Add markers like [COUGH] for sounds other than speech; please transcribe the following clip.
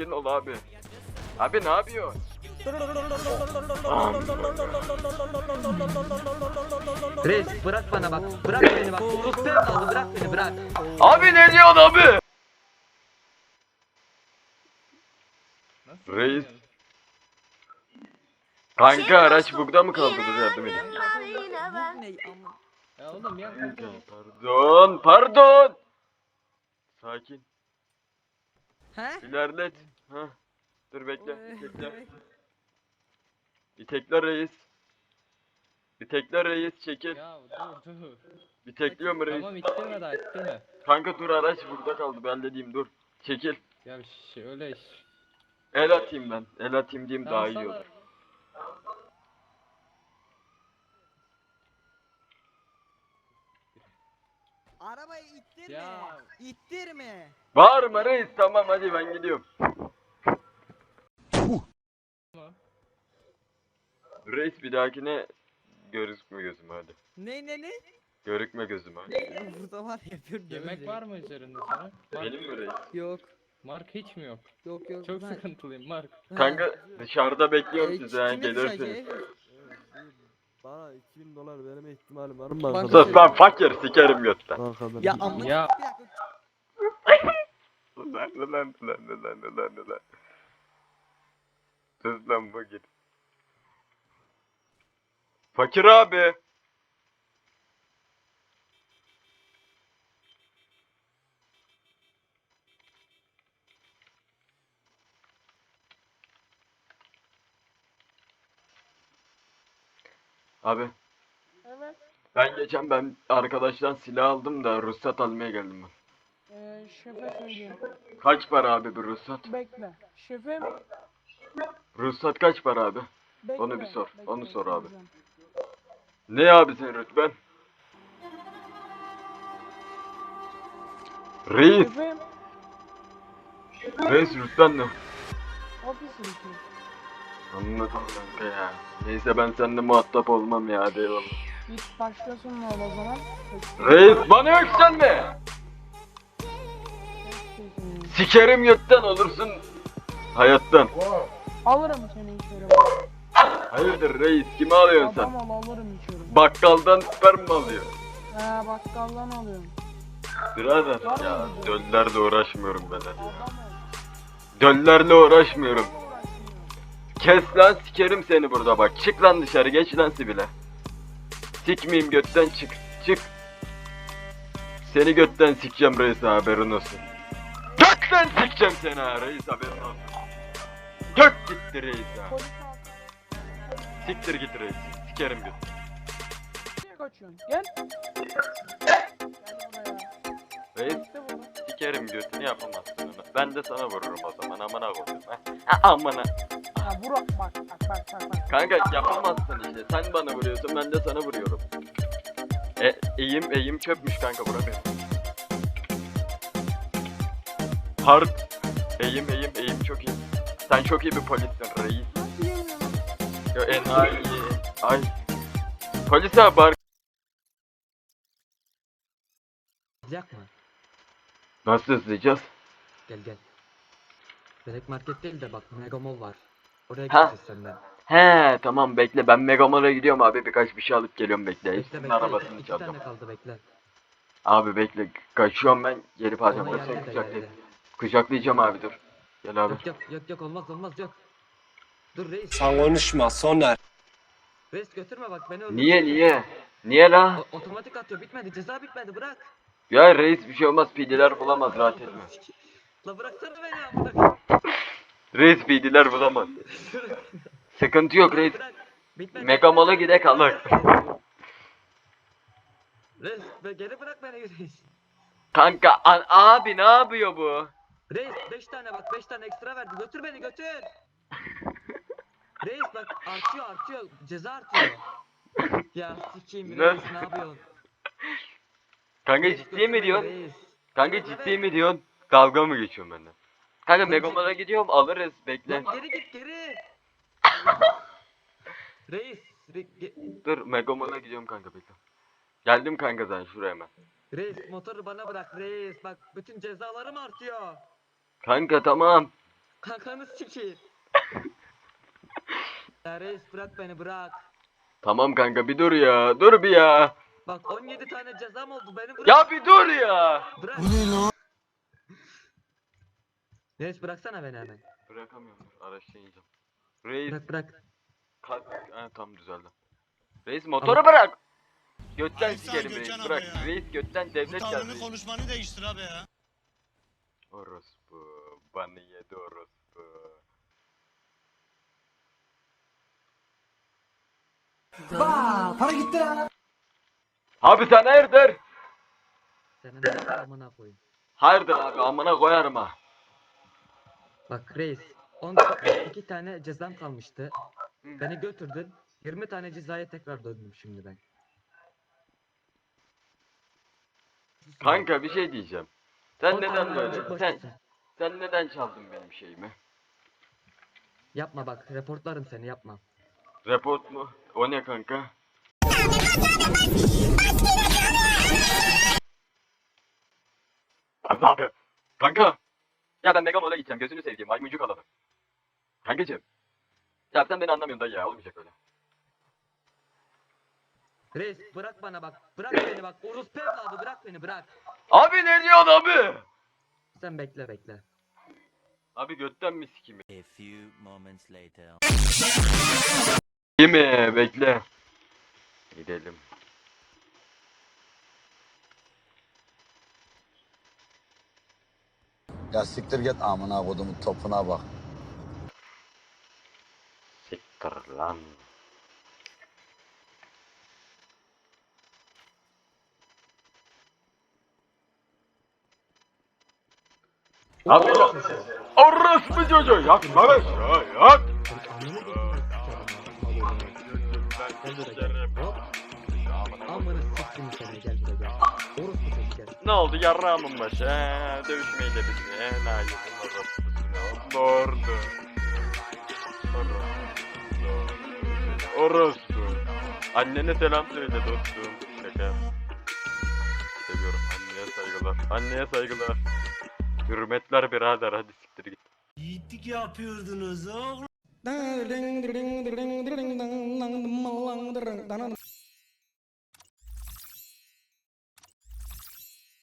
sakin ol abi. Abi ne yapıyor? Reis bırak bana bak. Bırak beni bak. Sustum kaldı bırak beni bırak. Abi ne diyorsun abi? Reis. Kanka araç bugda mı kaldı? Dur yardım edeyim. Bu ne ama? Ya oğlum ya Kanka, Pardon, pardon. Sakin. He? İlerlet. Hah. Dur bekle. Bekle. Bir tekler reis. Bir tekler reis çekil. Ya dur dur. Bir tekliyor mu reis? Tamam ittirme daha ittirme. Kanka dur araç burada kaldı ben dediğim dur. Çekil. Ya şey öyle iş. El atayım ben. El atayım diyeyim daha iyi olur. Arabayı ittirme. Ya. İttirme. Bağırma reis tamam hadi ben gidiyorum. Tamam. Reis bir dahakine görükme gözüme hadi. Ne ne ne? Görükme gözüme hadi. Burada var ya bir Yemek var mı üzerinde sana? Mark, Benim mi reis? Yok. Mark hiç mi yok? Yok yok. Çok ben- sıkıntılıyım Mark. Ha. Kanka dışarıda bekliyorum E, sizi ha kimin gelirsiniz. Bana 2000 dolar verme ihtimalim var mı Bak- arkadaşlar? Sus lan fakir sikerim götten. Ya amma. Ya. Bir dakika. Ulan ulan ulan ulan ulan ulan. Sus lan fakir. Fakir abi. Abi Evet. ben geçen ben arkadaştan silah aldım da ruhsat almaya geldim ben. Ee, şefe söyleyeyim. Kaç para abi bu ruhsat? Bekle. Şefim. Ruhsat kaç para abi? Bekle. Onu bir sor, Bekle, onu sor abi. soracağım. Ne abi senin rütben? Reis, Şefim. reis rütben ne? Ofis rütü. Anladım kanka ya. Neyse ben seninle muhatap olmam ya hadi eyvallah. Git başlasın ne ol o zaman. Reis bana yükselme! Sikerim götten olursun hayattan. Alırım seni içeri. Hayırdır reis kimi alıyorsun Adam sen? ol alırım içeri. Bakkaldan sperm mi alıyorsun? He bakkaldan alıyorum. Birader ya döllerle uğraşmıyorum ben hadi. Adam ol. Döllerle uğraşmıyorum. Uğraşmıyor. Kes lan sikerim seni burada bak. Çık lan dışarı geç lan Sibile. Sikmeyeyim götten çık. Çık. Seni götten sikeceğim reis haberin olsun. Gökten sikeceğim seni ha reis haberin olsun. Gök gitti reis ha. Polis. Siktir git reis. Sikerim göt. Niye kaçıyorsun? Gel. Reis sikerim götünü yapamazsın onu. Ben de sana vururum o zaman amına koyayım. Ha, Amına. Ha vur. Bak bak bak bak. bak. Kanka yapamazsın işte. Sen bana vuruyorsun ben de sana vuruyorum. E, eğim eğim çöpmüş kanka bura benim. Hard. Eğim eğim eğim çok iyi. Sen çok iyi bir polissin reis. Yo enayi. Ay. Polis abi ar- Sıcak mı? Nasıl hızlayacağız? Gel gel. Direkt market değil de bak Megamall var. Oraya Ha. gideceğiz senden. He tamam bekle ben Megamar'a gidiyorum abi birkaç bir şey alıp geliyorum bekle. Bekle Hepsinin bekle. arabasını İki çalacağım. tane kaldı bekle. Abi bekle kaçıyorum ben gelip alacağım. Yerde. Kucaklayacağım abi dur. Gel abi. Yok yok yok yok olmaz olmaz yok. Dur reis. Sen konuşma Soner. Reis götürme bak beni öldür. Niye niye? Niye la? O- otomatik atıyor bitmedi ceza bitmedi bırak. Ya reis bir şey olmaz pidiler bulamaz rahat etme. La bıraksana beni amına koyayım. Reis pidiler bulamaz. Sıkıntı yok reis. Bırak. Bitmedi. Megamall'a gidek alak. Reis be, geri bırak beni reis. Kanka an- abi ne yapıyor bu? Reis 5 tane bak 5 tane ekstra verdi götür beni götür. Reis bak artıyor artıyor ceza artıyor. ya sikeyim Ne? reis ne yapıyorsun? Kanka ciddi mi diyorsun? reis. Kanka ciddi mi diyorsun? Dalga mı geçiyorsun benden? Kanka Megamall'a gidiyorum alırız bekle. Lan geri git geri. reis. Re, ge- Dur Megamall'a gidiyorum kanka bekle. Geldim kanka sen şuraya hemen. reis motoru bana bırak reis. Bak bütün cezalarım artıyor. Kanka tamam. Kankanı sikeyim. [LAUGHS] ya reis bırak beni bırak. Tamam kanka bir dur ya. Dur bir ya. Bak 17 tane cezam oldu beni bırak. Ya bir dur ya. Bırak. Reis bıraksana beni hemen. Bırakamıyorum. dur, Araçta ineceğim. Reis Bırak bırak. kalk. Ha, tam düzeldi. Reis motoru Ama- bırak. Götten Ay sağ sikerim reis. Gökhan Bırak. ya. Reis götten Bu devlet tavrını geldi. konuşmanı değiştir abi ya. Orospu. Bana yedi orospu. Abi sen hayırdır? Senin de amına koyayım. Hayırdır abi amına koyarım ha. Bak reis 12 tane cezam kalmıştı. Beni götürdün. 20 tane cezaya tekrar döndüm şimdi ben. Kanka bir şey diyeceğim. Sen 10 neden böyle? ölecek Sen sen neden çaldın benim şeyimi? Yapma bak reportlarım seni yapma. Report mu? O ne kanka? Abi. Kanka. Ya ben Megamol'a gideceğim. Gözünü seveyim. Maymuncuk alalım. Kankacım. Ya sen beni anlamıyorsun dayı ya. Olmayacak öyle. Reis bırak bana bak. Bırak beni bak. Orospu evladı bırak beni bırak. Abi ne diyorsun abi? Sen bekle bekle. Abi götten mi sikimi? A few moments later. Değil mi? Bekle. Gidelim. Ya siktir git amına kodumun topuna bak. Siktir lan. Abi Orospu çocuğu yakma lan ya yak. Amına siktim seni gel buraya gel. Orospu çocuk gel. Ne oldu yarrağımın başı he dövüşmeyi de bizi he orospusuna doğru. Orospu. Annene selam söyle dostum. Şaka. Seviyorum anneye saygılar. Anneye saygılar. Hürmetler birader hadi siktir git. Yiğitlik yapıyordunuz oğlum. Da ding ding ding ding ding dang dang dang dang dang